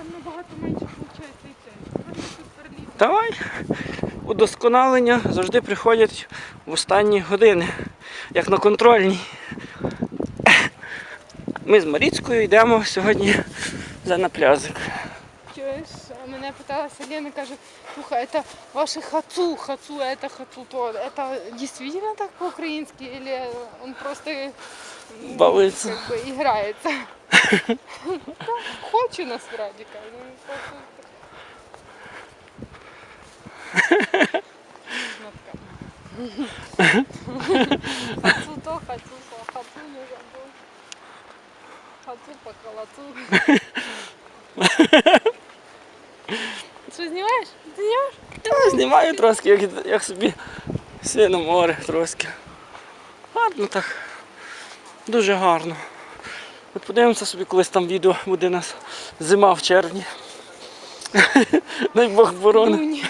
там набагато менше виходить і це. Просто тут перліт. Давай. Удосконалення завжди приходять в останні години, як на контрольній. Ми з Маріцькою йдемо сьогодні за на пляжик. Чуєш, мене питалася Лена, каже, слухай, это ваше хацу, хацу, это хацу, то это действительно так по-украински или он просто м, Балується. как бы играется? Хочу насправді, каже. ну, так. Хацу то, хацу то, хацу не забув. Хацу по колоцу. Що знімаєш? Знімаєш? Знімаю трошки, як, як собі сине море трошки. Гарно так. Дуже гарно. От подивимося собі, колись там відео буде у нас зима в червні. Дай Бог борони.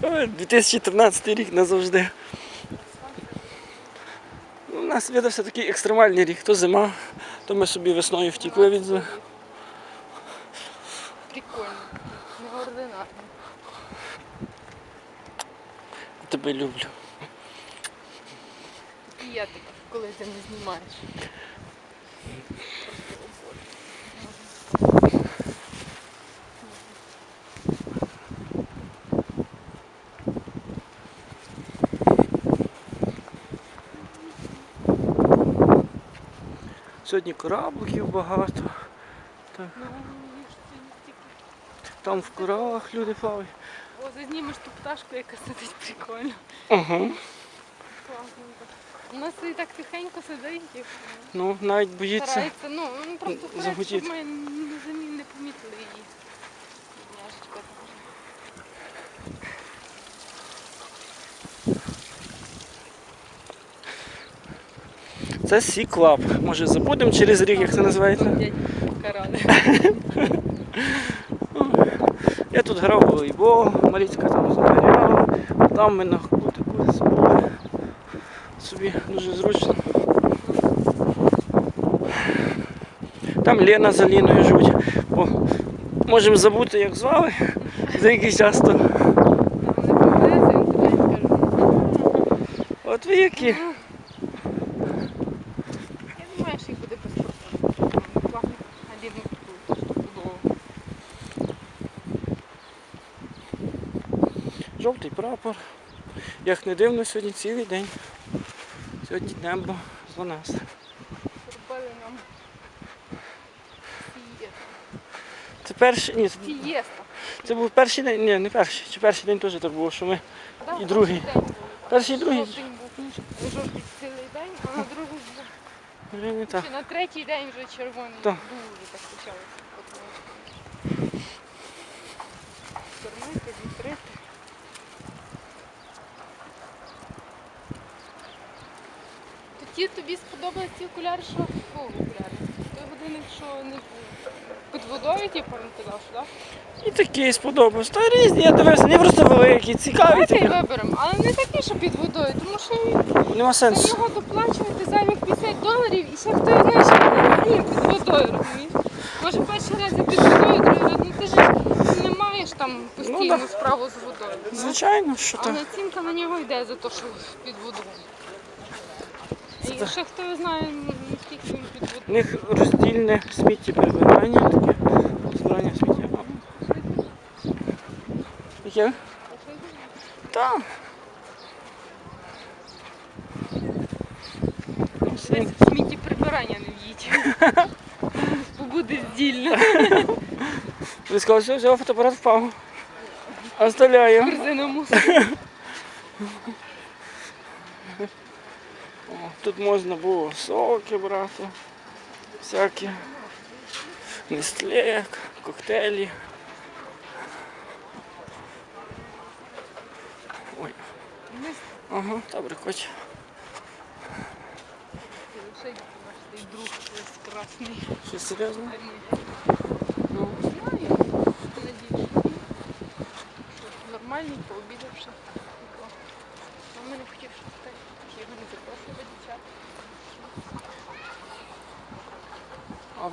2013 рік назавжди. Ну, У нас видався такий екстремальний рік. То зима, то ми собі весною втікли від зими. Прикольно. Неординарно. Тебе люблю. І я тебе, коли ти не знімаєш. Сьогодні корабликів багато. Ну, не тільки. Там в коралах люди плавають. О, зазнімеш ту пташку, яка сидить прикольно. Угу. У нас і так тихенько сидить і Ну, навіть боїться. старається. Ну, ну просто загудіти. щоб ми не замі- не помітили її. Дуже. Це Сі Клаб. Може забудемо через рік, як це називається. Дядь Карани. Я тут грав у волейбол, Марічка там загоряла, там ми на кутику збули. Собі дуже зручно. Там Лена за Ліною живуть. Бо можемо забути, як звали за якийсь час. То. От ви які. Я думаю, що їх буде без проблем. Пахне Аліну чудово. Жовтий прапор. Як не дивно, сьогодні цілий день. Сьогодні небо за нас. Зробили нам Це перший. Ні, це, фієста. це був перший день. Ні, не перший. Чи перший день теж так було, що ми. Да, І другий. перший і другий. Жовтень був. Жовтий цілий день, а на другий. Вже не так. Чи на третій день вже червоний Так. так почалося. Тоді тобі сподобались ті окуляри, що О, окуляри. Той годинник, що не під водою, типу, не казав, що так? І такий сподобався. Та різні, я дивився, вони просто великі, цікаві. Давайте і Такі. виберемо, але не такі, що під водою, тому що Нема за сенсу. нього доплачувати зайвих 50 доларів і ще хто знає, що він під водою, розумієш? Може перший раз я під водою, другий раз, ну ти ж не маєш там постійну да. справу з водою. Звичайно, що так. націнка на нього йде за те, що під водою. І ще хто знає, наскільки він під водою. У них роздільне сміттєприбирання таке. Збирання сміття. Яке? Так. Смітті прибирання не в'їть. Бо буде здільно. Ви сказали, що все, фотоапарат впав. Оставляю. Корзина мусор. О, Тут можна було соки брати, всякі нестле, коктейлі. Ой, ага, добре, хоч. Ще й наш той друг ось красний. Що серйозно? Ну, знаю. Надіюсь. Нормальний, пообідавши.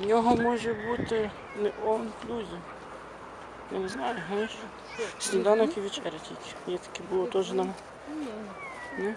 В нього може бути не inclusive. Я не знаю, знаєш. Сніданок і вечеря тільки. Є таке було теж нам. Ні?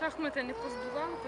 Шахмати не позбивали.